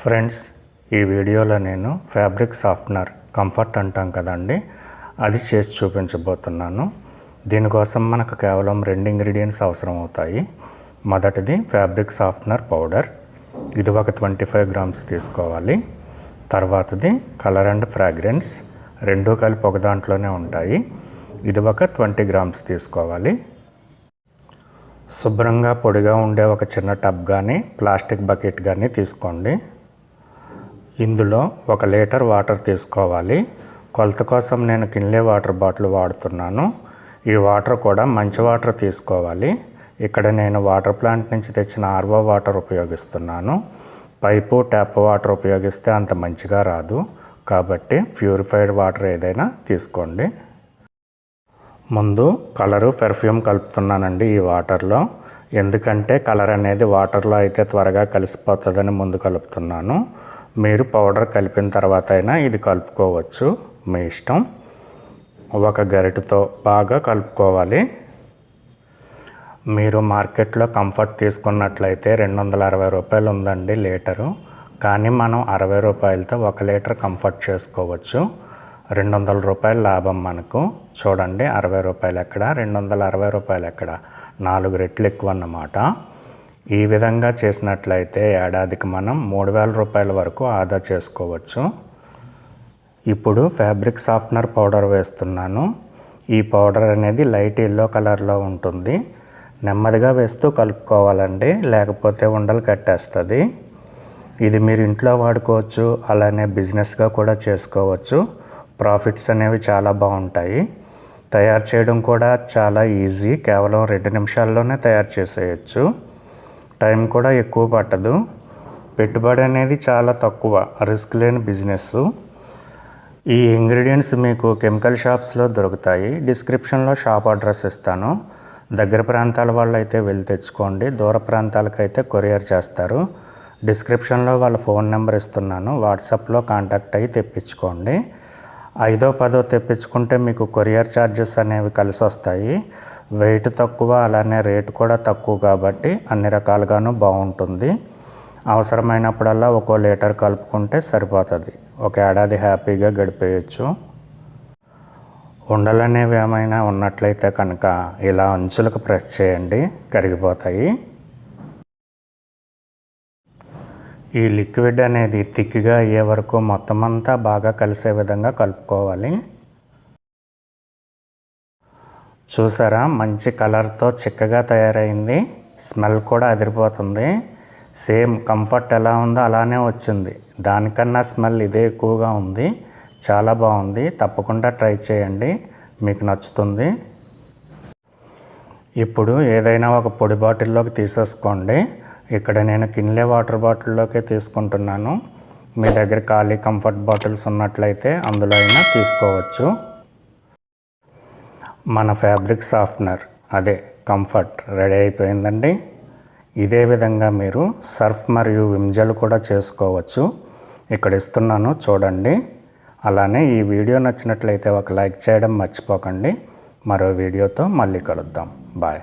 Friends ఈ వీడియోలో నేను ఫ్యాబ్రిక్ సాఫ్ట్నర్ కంఫర్ట్ అంటాం కదండి. అది చేసి చూపించబోతున్నాను. దీనికోసం మనకు కేవలం రెండు ఇంగ్రీడియంట్స్ అవసరం అవుతాయి మొదటిది ఫ్యాబ్రిక్ సాఫ్ట్నర్ పౌడర్. ఇది ఒక ట్వంటీ ఫైవ్ గ్రామ్స్ తీసుకోవాలి. తర్వాతది కలర్ అండ్ ఫ్రాగ్రెన్స్ రెండూ కలిపి ఒక దాంట్లోనే ఉంటాయి. ఇది ఒక ట్వంటీ గ్రామ్స్ తీసుకోవాలి. శుభ్రంగా పొడిగా ఉండే ఒక చిన్న టబ్ కానీ ప్లాస్టిక్ బకెట్ కానీ తీసుకోండి. ఇందులో ఒక లీటర్ వాటర్ తీసుకోవాలి. కొలత కోసం నేను కిన్లే వాటర్ బాటిల్ వాడుతున్నాను. ఈ వాటర్ కూడా మంచి వాటర్ తీసుకోవాలి. ఇక్కడ నేను వాటర్ ప్లాంట్ నుంచి తెచ్చిన ఆర్వో వాటర్ ఉపయోగిస్తున్నాను. పైపు ట్యాప్ వాటర్ ఉపయోగిస్తే అంత మంచిగా రాదు. కాబట్టి ప్యూరిఫైడ్ వాటర్ ఏదైనా తీసుకోండి. ముందు కలరు పెర్ఫ్యూమ్ కలుపుతున్నానండి ఈ వాటర్లో. ఎందుకంటే కలర్ అనేది వాటర్లో అయితే త్వరగా కలిసిపోతుందని ముందు కలుపుతున్నాను. మీరు పౌడర్ కలిపిన తర్వాత అయినా ఇది కలుపుకోవచ్చు. మీ ఇష్టం. ఒక గరిటతో బాగా కలుపుకోవాలి. మీరు మార్కెట్లో కంఫర్ట్ తీసుకున్నట్లయితే రెండు వందల అరవై రూపాయలు ఉందండి లీటరు. కానీ మనం అరవై రూపాయలతో ఒక లీటర్ కంఫర్ట్ చేసుకోవచ్చు. రెండు వందల రూపాయల లాభం మనకు. చూడండి అరవై రూపాయలు ఎక్కడ? రెండు వందల అరవై రూపాయలు ఎక్కడ? నాలుగు రెట్లు ఎక్కువ అన్నమాట ఈ విధంగా చేసినట్లయితే ఏడాదికి మనం మూడు వేల రూపాయల వరకు ఆదా చేసుకోవచ్చు. ఇప్పుడు ఫ్యాబ్రిక్ సాఫ్ట్నర్ పౌడర్ వేస్తున్నాను. ఈ పౌడర్ అనేది లైట్ ఎల్లో కలర్లో ఉంటుంది. నెమ్మదిగా వేస్తూ కలుపుకోవాలండి. లేకపోతే ఉండలు కట్టేస్తుంది. ఇది మీరు ఇంట్లో వాడుకోవచ్చు. అలానే బిజినెస్గా కూడా చేసుకోవచ్చు. ప్రాఫిట్స్ అనేవి చాలా బాగుంటాయి. తయారు చేయడం కూడా చాలా ఈజీ. కేవలం రెండు నిమిషాల్లోనే తయారు చేసేయచ్చు. టైం కూడా ఎక్కువ పట్టదు. పెట్టుబడి అనేది చాలా తక్కువ రిస్క్ లేని బిజినెస్. ఈ ఇంగ్రీడియంట్స్ మీకు కెమికల్ షాప్స్లో దొరుకుతాయి. డిస్క్రిప్షన్లో షాప్ అడ్రస్ ఇస్తాను. దగ్గర ప్రాంతాల వాళ్ళు అయితే వెళ్ళి తెచ్చుకోండి. దూర ప్రాంతాలకైతే కొరియర్ చేస్తారు. డిస్క్రిప్షన్లో వాళ్ళ ఫోన్ నెంబర్ ఇస్తున్నాను. వాట్సాప్లో కాంటాక్ట్ అయ్యి తెప్పించుకోండి. ఐదో పదో తెప్పించుకుంటే మీకు కొరియర్ ఛార్జెస్ అనేవి కలిసి వస్తాయి వెయిట్ తక్కువ అలానే రేటు కూడా తక్కువ కాబట్టి అన్ని రకాలుగాను బాగుంటుంది. అవసరమైనప్పుడల్లా ఒక్కో లీటర్ కలుపుకుంటే సరిపోతుంది. ఒక ఏడాది హ్యాపీగా గడిపేయచ్చు. ఉండలనేవి ఏమైనా ఉన్నట్లయితే కనుక ఇలా అంచులకు ప్రెస్ చేయండి కరిగిపోతాయి. ఈ లిక్విడ్ అనేది థిక్గా అయ్యే వరకు మొత్తం అంతా బాగా కలిసే విధంగా కలుపుకోవాలి. చూసారా? మంచి కలర్తో చిక్కగా తయారైంది. స్మెల్ కూడా అదిరిపోతుంది. సేమ్ కంఫర్ట్ ఎలా ఉందో అలానే వచ్చింది. దానికన్నా స్మెల్ ఇదే ఎక్కువగా ఉంది. చాలా బాగుంది. తప్పకుండా ట్రై చేయండి. మీకు నచ్చుతుంది. ఇప్పుడు ఏదైనా ఒక పొడి బాటిల్లోకి తీసేసుకోండి. ఇక్కడ నేను కిన్లే వాటర్ బాటిల్లోకే తీసుకుంటున్నాను. మీ దగ్గర ఖాళీ కంఫర్ట్ బాటిల్స్ ఉన్నట్లయితే అందులో అయినా తీసుకోవచ్చు. మన ఫ్యాబ్రిక్ సాఫ్ట్నర్ అదే కంఫర్ట్ రెడీ అయిపోయిందండి. ఇదే విధంగా మీరు సర్ఫ్ మరియు విమ్జల్ కూడా చేసుకోవచ్చు. ఇక్కడ ఇస్తున్నాను చూడండి. అలానే ఈ వీడియో నచ్చినట్లయితే ఒక లైక్ చేయడం మర్చిపోకండి. మరో వీడియోతో మళ్ళీ కలుద్దాం. బాయ్